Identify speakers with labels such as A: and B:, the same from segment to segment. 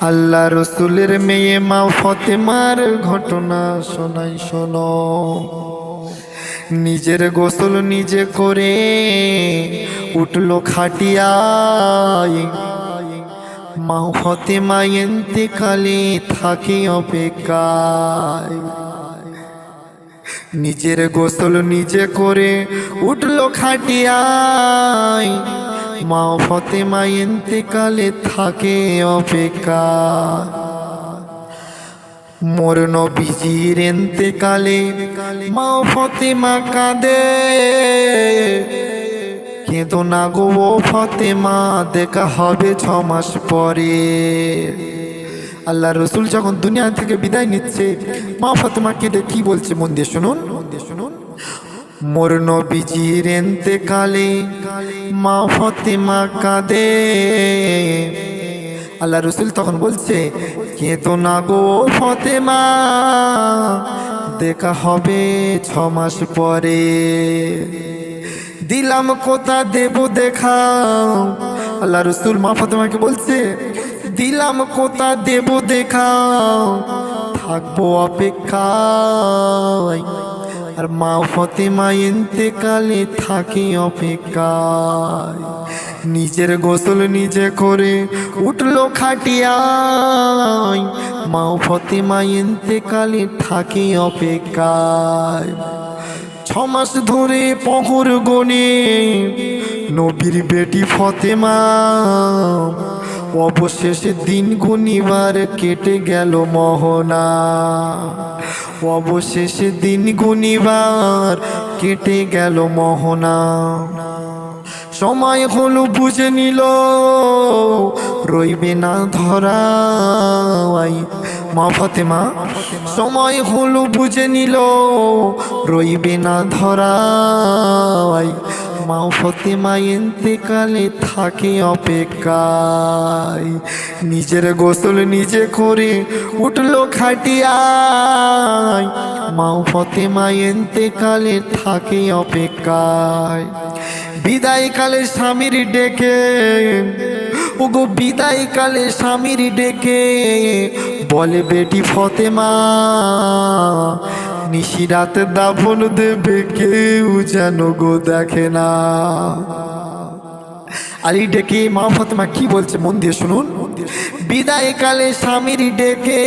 A: আল্লাহ রসুলের মেয়ে মা ফতেমার ঘটনা শোনাই শোনো। নিজের গোসল নিজে করে উঠল খাটিয়ায়। মা ফতেমা এতেকালে থাকে অপেক্ষায়। নিজের গোসল নিজে করে উঠল খাটিয়ায়। মা ফতেমা এতেকালে থাকে অপেক্ষা। মোর নবীজির এতেকালে মা ফতেমা কাঁদে। কেঁদো না গো ফতেমা, দেখা হবে ছ মাস পরে। আল্লাহ রসুল যখন দুনিয়া থেকে বিদায় নিচ্ছে, মা ফতেমা কেঁদে কি বলছে মন দিয়ে শুনুন মন দিয়ে শুনুন। মোর নবীজির এতেকালে মা ফতেমা কাঁদে। আল্লাহ রসুল তখন বলছে কে তো না গো ফতেমা, দেখা হবে ছ মাস পরে। দিলাম কোথা দেব দেখাও আল্লাহ রসুল মা ফতেমাকে বলছে, দিলাম কোথা দেব দেখাও থাকব অপেক্ষায়। আর মা ফতেমা ইন্তেকালে থাকে অপেক্ষায়। নিজের গোসল নিজে করে উঠল খাটিয়ায়। মা ফতেমা ইন্তেকালে থাকে অপেক্ষায়। ছ মাস ধরে পহর গনে নবীর বেটি ফতেমা অবশেষে দিন গুনিবার কেটে গেল মোহনা। অবশেষে দিন গুনিবার কেটে গেল মোহনা। সময় হলো বুঝে নিল, রইবে না ধরাই মা ফতেমা সময় হলো বুঝে নিল, রইবে না ধরাই মা ফতেমা এতেকালে থাকে অপেক্ষায়। নিজের গোসল নিজে করে উঠল খাটিয়ায়। মা ফতেমা এতেকালে থাকে অপেক্ষায়। বিদায় কালে স্বামীর ডেকে, ওগো বিদায় কালে স্বামীর ডেকে বলে বেটি ফতেমা নিশিরাত দাফন দেবে কেউ যেন গো দেখে না। আলী ডেকে মা ফতেমা কি বলছে মন দিয়ে শুনুন। বিদায় কালে স্বামীর ডেকে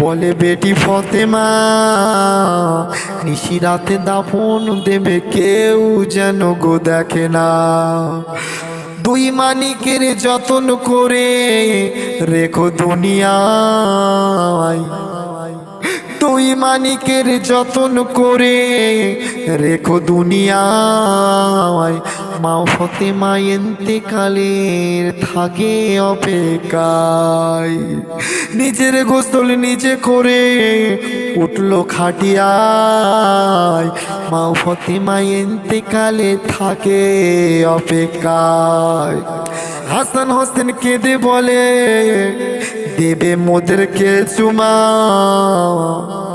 A: বলে বেটি ফতেমা নিশিরাতে দাফন দেবে কেউ যেন গো দেখে না। দুই মানিকের যতন করে রেখো দুনিয়ায়। তুই মানিকের যতন করে রেখো দুনিয়ায়। মাও মা ফতেমা এতেকালের থাকে অপেক্ষায়। নিজের গোসল নিজে করে উঠল খাটিয়ায়। মাও মা ফতেমা এতেকালে থাকে অপেক্ষায়। হাসান হোসেন কেঁদে বলে, দেবে মোদেরকে চুমা?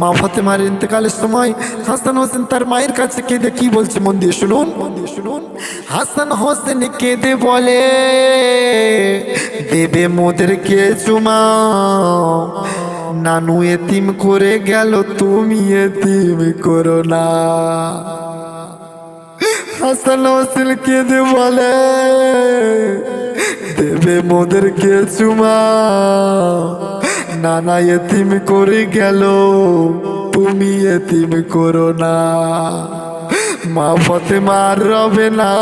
A: মা ফতেমার ইন্তেকালের সময় হাসান হোসেন তার মায়ের কাছে কেঁদে কি বলছে মন দিয়ে শুনুন। মন দিয়ে শুনুন হাসান হোসেন কেঁদে বলে, দেবে মোদেরকে চুমা? নানু এতিম করে গেল, তুমি এতিম করো না। হাসান হোসেন কেঁদে বলে, দেবে মোদেরকে চুমা? নানা এতিম করে গেল, তুমি এতিম করো না। মা ফতেমার রবে না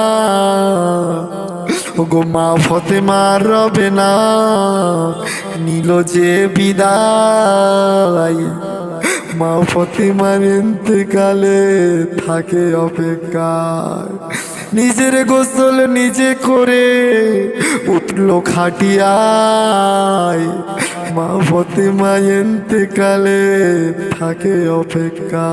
A: গো মা ফতেমার রবে না। নিল যে বিদায়, মা ফতে ফতেমার ইন্তেকালে থাকে অপেক্ষায়। নিজের গোসল নিজে করে উঠল খাটিয়ায় মা ফতিমা এতে কালে থাকে অপেক্ষা।